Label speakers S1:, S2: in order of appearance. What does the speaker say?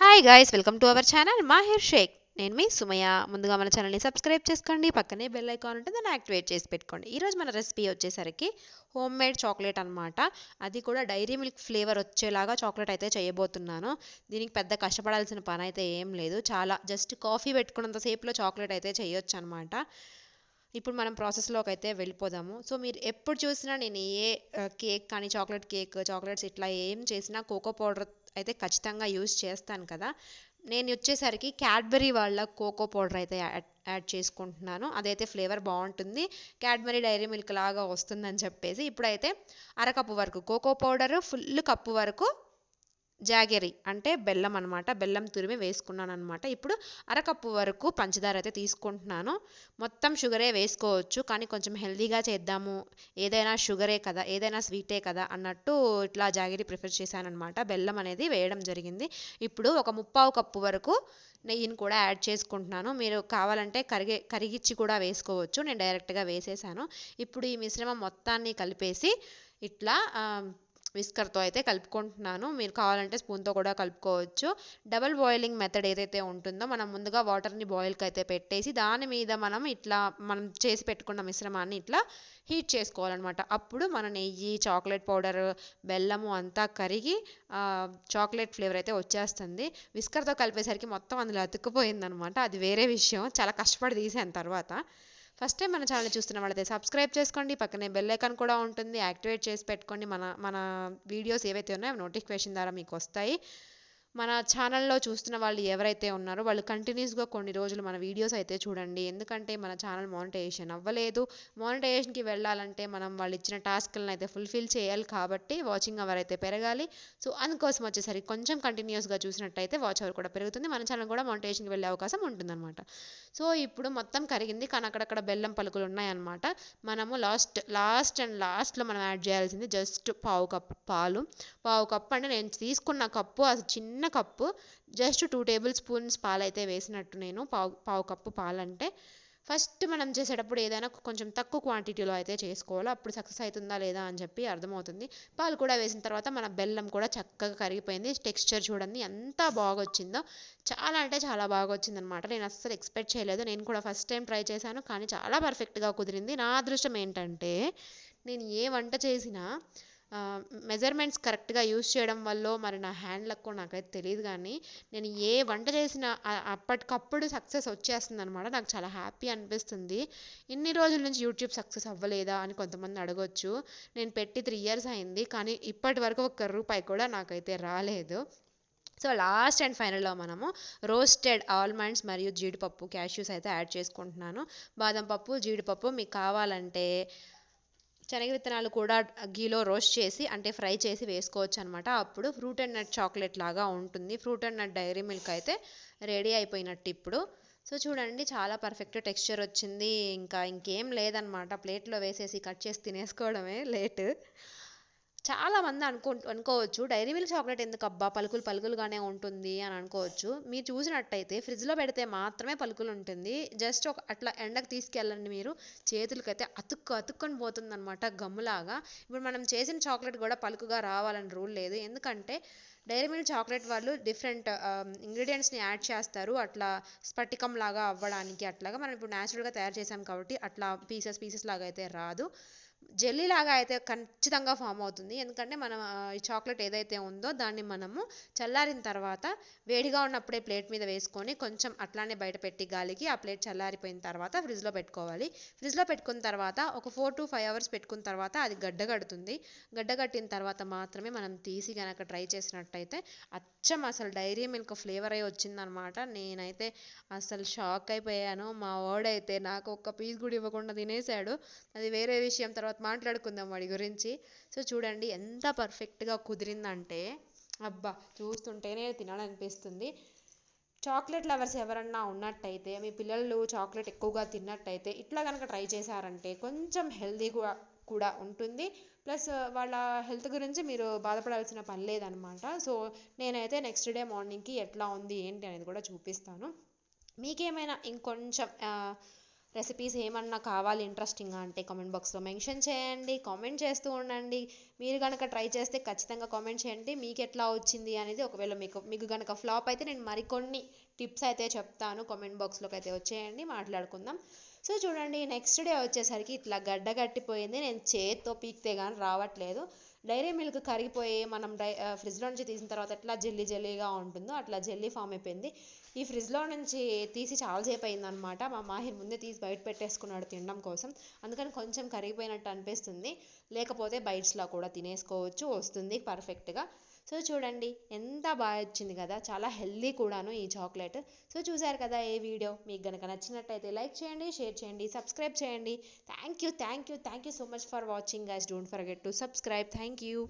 S1: Hi guys welcome to our channel Mahir Shaikh నేను మీ Sumayya. ముందుగా మన ఛానల్ని సబ్స్క్రైబ్ చేసుకోండి. పక్కనే బెల్ ఐకాన్ ఉంటుంది దాన్ని యాక్టివేట్ చేసి పెట్టుకోండి. ఈరోజు మన రెసిపీ వచ్చేసరికి హోమ్ మేడ్ చాక్లెట్ అనమాట అది కూడా డైరీ మిల్క్ ఫ్లేవర్ వచ్చేలాగా చాక్లెట్ అయితే చేయబోతున్నాను. దీనికి పెద్ద కష్టపడాల్సిన పని అయితే ఏం లేదు. చాలా జస్ట్ కాఫీ పెట్టుకున్నంత సేపులో చాక్లెట్ అయితే చేయొచ్చు అనమాట ఇప్పుడు మనం ప్రాసెస్లోకి అయితే వెళ్ళిపోదాము. సో మీరు ఎప్పుడు చూసినా నేను ఏ కేక్ కానీ చాక్లెట్ కేక్ చాక్లెట్స్ ఇట్లా ఏం చేసినా కోకో పౌడర్ అయితే ఖచ్చితంగా యూస్ చేస్తాను కదా. నేను వచ్చేసరికి క్యాడ్బరీ వాళ్ళ కోకో పౌడర్ అయితే యాడ్ యాడ్ చేసుకుంటున్నాను. అదైతే ఫ్లేవర్ బాగుంటుంది. క్యాడ్బరీ డైరీ మిల్క్ లాగా వస్తుందని చెప్పేసి ఇప్పుడైతే అరకప్పు వరకు కోకో పౌడర్ ఫుల్ కప్పు వరకు జాగరి అంటే బెల్లం అనమాట బెల్లం తురిమి వేసుకున్నాను అనమాట ఇప్పుడు అరకప్పు వరకు పంచదార అయితే తీసుకుంటున్నాను. మొత్తం షుగరే వేసుకోవచ్చు. కానీ కొంచెం హెల్దీగా చేద్దాము. ఏదైనా షుగరే కదా ఏదైనా స్వీటే కదా అన్నట్టు ఇట్లా జాగిరి ప్రిఫర్ చేశాను అనమాట బెల్లం అనేది వేయడం జరిగింది. ఇప్పుడు ఒక ముప్పావు కప్పు వరకు నెయ్యిని కూడా యాడ్ చేసుకుంటున్నాను. మీరు కావాలంటే కరిగే కరిగిచ్చి కూడా వేసుకోవచ్చు. నేను డైరెక్ట్గా వేసేసాను. ఇప్పుడు ఈ మిశ్రమం మొత్తాన్ని కలిపేసి ఇట్లా విస్కర్తో అయితే కలుపుకుంటున్నాను. మీరు కావాలంటే స్పూన్తో కూడా కలుపుకోవచ్చు. డబల్ బాయిలింగ్ మెథడ్ ఏదైతే ఉంటుందో మనం ముందుగా వాటర్ని బాయిల్కి అయితే పెట్టేసి దాని మీద మనం ఇట్లా మనం చేసి పెట్టుకున్న మిశ్రమాన్ని ఇట్లా హీట్ చేసుకోవాలన్నమాట. అప్పుడు మన నెయ్యి చాక్లెట్ పౌడర్ బెల్లము అంతా కరిగి చాక్లెట్ ఫ్లేవర్ అయితే వచ్చేస్తుంది. విస్కర్తో కలిపేసరికి మొత్తం అందులో అతుక్కుపోయిందనమాట అది వేరే విషయం. చాలా కష్టపడి తీసాను తర్వాత. ఫస్ట్ టైం మన ఛానల్ చూస్తున్న వాళ్ళైతే సబ్స్క్రైబ్ చేసుకోండి. పక్కనే బెల్ ఐకాన్ కూడా ఉంటుంది. యాక్టివేట్ చేసి పెట్టుకోండి. మన మన వీడియోస్ ఏవైతే ఉన్నాయో నోటిఫికేషన్ ద్వారా మీకు వస్తాయి. మన ఛానల్లో చూస్తున్న వాళ్ళు ఎవరైతే ఉన్నారో వాళ్ళు కంటిన్యూస్గా కొన్ని రోజులు మన వీడియోస్ అయితే చూడండి. ఎందుకంటే మన ఛానల్ మానిటైజేషన్ అవ్వలేదు. మానిటైజేషన్కి వెళ్ళాలంటే మనం వాళ్ళు ఇచ్చిన టాస్క్లను అయితే ఫుల్ఫిల్ చేయాలి కాబట్టి వాచింగ్ అవర్ అయితే పెరగాలి. సో అందుకోసం వచ్చేసరికి కొంచెం కంటిన్యూస్గా చూసినట్టయితే వాచ్ అవర్ కూడా పెరుగుతుంది. మన ఛానల్ కూడా మానిటైజేషన్కి వెళ్ళే అవకాశం ఉంటుందన్నమాట. సో ఇప్పుడు మొత్తం కరిగింది. కానీ అక్కడక్కడ బెల్లం పలుకులు ఉన్నాయన్నమాట. మనము లాస్ట్ లాస్ట్ అండ్ లాస్ట్లో మనం యాడ్ చేయాల్సింది జస్ట్ పావు కప్పు పాలు. పావు కప్పు అంటే నేను తీసుకున్న కప్పు అసలు చిన్న cup just two tablespoons పాలు అయితే వేసినట్టు నేను పావు పావు కప్పు పాలంటే. ఫస్ట్ మనం చేసేటప్పుడు ఏదైనా కొంచెం తక్కువ క్వాంటిటీలో అయితే చేసుకోవాలి అప్పుడు సక్సెస్ అవుతుందా లేదా అని చెప్పి అర్థమవుతుంది. పాలు కూడా వేసిన తర్వాత మన బెల్లం కూడా చక్కగా కరిగిపోయింది. టెక్స్చర్ చూడండి ఎంత బాగా వచ్చిందో చాలా అంటే చాలా బాగా వచ్చింది అనమాట నేను అస్సలు ఎక్స్పెక్ట్ చేయలేదు. నేను కూడా ఫస్ట్ టైం ట్రై చేశాను కానీ చాలా పర్ఫెక్ట్గా కుదిరింది. నా అదృష్టం ఏంటంటే నేను ఏ వంట చేసినా మెజర్మెంట్స్ కరెక్ట్గా యూస్ చేయడం వల్ల మరి నా హ్యాండ్ లక్ నాకైతే తెలియదు కానీ నేను ఏ వంట చేసినా అప్పటికప్పుడు సక్సెస్ వచ్చేస్తుంది అనమాట నాకు చాలా హ్యాపీ అనిపిస్తుంది. ఇన్ని రోజుల నుంచి యూట్యూబ్ సక్సెస్ అవ్వలేదా అని కొంతమంది అడగొచ్చు. నేను పెట్టి త్రీ ఇయర్స్ అయింది కానీ ఇప్పటి వరకు ఒక్క రూపాయి కూడా నాకైతే రాలేదు. సో లాస్ట్ అండ్ ఫైనల్లో మనము రోస్టెడ్ ఆల్మండ్స్ మరియు జీడిపప్పు క్యాష్యూస్ అయితే యాడ్ చేసుకుంటున్నాను. బాదం పప్పు జీడిపప్పు మీకు కావాలంటే శనగ విత్తనాలు కూడా గీలో రోస్ట్ చేసి అంటే ఫ్రై చేసి వేసుకోవచ్చు అనమాట అప్పుడు ఫ్రూట్ అండ్ నట్ చాక్లెట్ లాగా ఉంటుంది. Fruit and nut Dairy Milk అయితే రెడీ అయిపోయినట్టు ఇప్పుడు. సో చూడండి చాలా పర్ఫెక్ట్ టెక్స్చర్ వచ్చింది. ఇంకా ఇంకేం లేదనమాట ప్లేట్లో వేసేసి కట్ చేసి తినేసుకోవడమే లేట్. చాలా మంది అనుకో అనుకోవచ్చు డైరీ మిల్క్ చాక్లెట్ ఎందుకు అబ్బా పలుకులు పలుకులుగానే ఉంటుంది అని అనుకోవచ్చు. మీరు చూసినట్టయితే ఫ్రిడ్జ్లో పెడితే మాత్రమే పలుకులు ఉంటుంది జస్ట్ ఒక అట్లా ఎండకు తీసుకెళ్ళండి మీరు. చేతులకైతే అతుక్కు అతుక్కొని పోతుందన్నమాట గమ్ములాగా. ఇప్పుడు మనం చేసిన చాక్లెట్ కూడా పలుకుగా రావాలని రూల్ లేదు. ఎందుకంటే డైరీ మిల్క్ చాక్లెట్ వాళ్ళు డిఫరెంట్ ఇంగ్రీడియంట్స్ని యాడ్ చేస్తారు. అట్లా స్ఫటికం లాగా అవ్వడానికి అట్లాగా మనం ఇప్పుడు న్యాచురల్గా తయారు చేసాం కాబట్టి అట్లా పీసెస్ పీసెస్ లాగా అయితే రాదు. జెల్లీ లాగా అయితే ఖచ్చితంగా ఫామ్ అవుతుంది. ఎందుకంటే మనం ఈ చాక్లెట్ ఏదైతే ఉందో దాన్ని మనము చల్లారిన తర్వాత వేడిగా ఉన్నప్పుడే ప్లేట్ మీద వేసుకొని కొంచెం అట్లానే బయట పెట్టి గాలికి ఆ ప్లేట్ చల్లారిపోయిన తర్వాత ఫ్రిడ్జ్లో పెట్టుకోవాలి. ఫ్రిడ్జ్లో పెట్టుకున్న తర్వాత ఒక ఫోర్ టు ఫైవ్ అవర్స్ పెట్టుకున్న తర్వాత అది గడ్డగడుతుంది. గడ్డగట్టిన తర్వాత మాత్రమే మనం తీసి కనుక ట్రై చేసినట్టయితే అచ్చం అసలు డైరీ మిల్క్ ఫ్లేవర్ అయి వచ్చిందనమాట. నేనైతే అసలు షాక్ అయిపోయాను. మా వాడైతే నాకు ఒక్క పీస్ కూడా ఇవ్వకుండా తినేశాడు. అది వేరే విషయం. తర్వాత మాట్లాడుకుందాం వాడి గురించి. సో చూడండి ఎంత పర్ఫెక్ట్గా కుదిరిందంటే అబ్బా చూస్తుంటేనే తినాలనిపిస్తుంది. చాక్లెట్ లవర్స్ ఎవరన్నా ఉన్నట్టయితే మీ పిల్లలు చాక్లెట్ ఎక్కువగా తిన్నట్టయితే ఇట్లా కనుక ట్రై చేశారంటే కొంచెం హెల్దీగా కూడా ఉంటుంది. ప్లస్ uh, వాళ్ళ హెల్త్ గురించి మీరు బాధపడాల్సిన పని లేదనమాట. సో నేనైతే నెక్స్ట్ డే మార్నింగ్కి ఎట్లా ఉంది ఏంటి అనేది కూడా చూపిస్తాను. మీకేమైనా ఇంకొంచెం uh, రెసిపీస్ ఏమన్నా కావాలి ఇంట్రెస్టింగ్గా అంటే కామెంట్ బాక్స్లో మెన్షన్ చేయండి. కామెంట్ చేస్తూ ఉండండి. మీరు కనుక ట్రై చేస్తే ఖచ్చితంగా కామెంట్ చేయండి. మీకు ఎట్లా వచ్చింది అనేది ఒకవేళ మీకు మీకు కనుక ఫ్లాప్ అయితే నేను మరికొన్ని టిప్స్ అయితే చెప్తాను. కామెంట్ బాక్స్లోకి అయితే వచ్చేయండి మాట్లాడుకుందాం. సో చూడండి నెక్స్ట్ డే వచ్చేసరికి ఇట్లా గడ్డ కట్టిపోయింది. నేను చేత్తో పీకితే కానీ రావట్లేదు. డైరీ మిల్క్ కరిగిపోయి మనం డై ఫ్రిడ్జ్లో నుంచి తీసిన తర్వాత ఎట్లా జెల్లీ జెల్లీగా ఉంటుందో అట్లా జెల్లీ ఫామ్ అయిపోయింది. ఈ ఫ్రిడ్జ్లో నుంచి తీసి చాలాసేపు అయిందనమాట మా మాహిర్ ముందే తీసి బయట పెట్టేసుకున్నాడు తినడం కోసం. అందుకని కొంచెం కరిగిపోయినట్టు అనిపిస్తుంది. లేకపోతే బైట్స్లో కూడా తినేసుకోవచ్చు. వస్తుంది పర్ఫెక్ట్గా సో చూడండి ఎంత బాగా వచ్చింది కదా. చాలా హెల్దీ కూడాను ఈ చాక్లెట్ సో చూసారు కదా ఏ వీడియో మీకు కనుక నచ్చినట్టయితే లైక్ చేయండి షేర్ చేయండి సబ్స్క్రైబ్ చేయండి. Thank you thank you thank you so much for watching guys don't forget to subscribe thank you